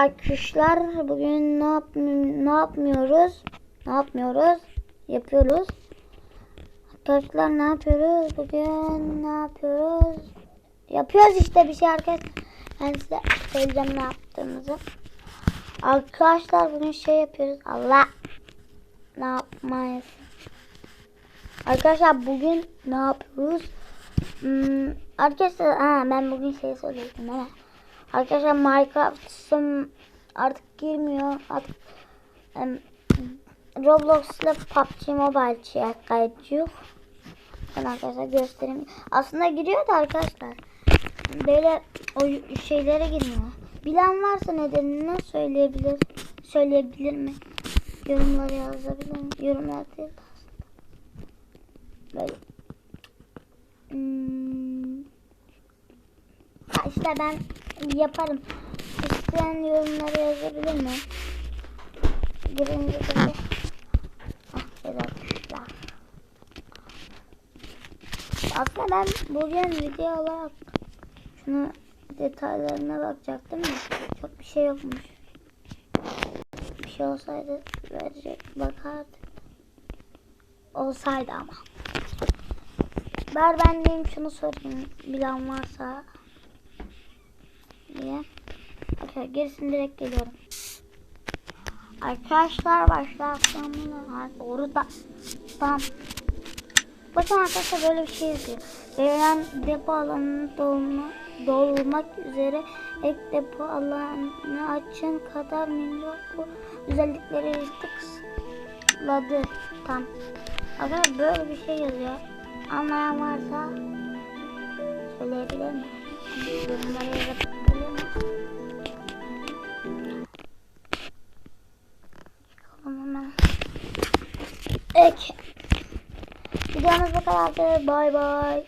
Arkadaşlar bugün ne yap ne yapmıyoruz? Ne yapmıyoruz? Yapıyoruz. Arkadaşlar ne yapıyoruz? Bugün ne yapıyoruz? Yapıyoruz işte bir şey arkadaşlar. Ben size söyleyeceğim ne yaptığımızı. Arkadaşlar bugün şey yapıyoruz. Allah ne yapmayız? Arkadaşlar bugün ne yapıyoruz? Hmm, arkadaşlar ha, ben bugün şey söyleyecektim değil mi? Arkadaşlar Minecraft'ım artık girmiyor. Artık em, Roblox ile PUBG Mobile çıkacak. Ben arkadaşlar göstereyim. Aslında giriyor da arkadaşlar. Böyle o şeylere girmiyor. Bilen varsa nedenini söyleyebilir. Söyleyebilir mi? Yorumlara yazabilir mi? Yorumlar değil. Böyle. Hmm. Ha işte ben yaparım. İsteyen yorumlara yazabilir mi? Böyle. Ah arkadaşlar. Aslında ben bugün video olarak şunu detaylarına bakacaktım ya. Çok bir şey yokmuş. Bir şey olsaydı verecek bakardık. Olsaydı ama. Ver ben diyeyim şunu sorayım bilen varsa Okay, gerisini direkt geliyorum. Arkadaşlar başlattım. Doğru da. Tamam. Bakın arkadaşlar böyle bir şey yazıyor. Verilen depo alanını dolma, dolmak üzere ek depo alanını açın kadar milyon bu özellikleri erişti kısıtladı. Tamam. Arkadaşlar böyle bir şey yazıyor. Anlayan varsa söyleyebilir mi? Yorumlara yazabilir mi? Ek. Videomuz bu kadardı. Bay bay.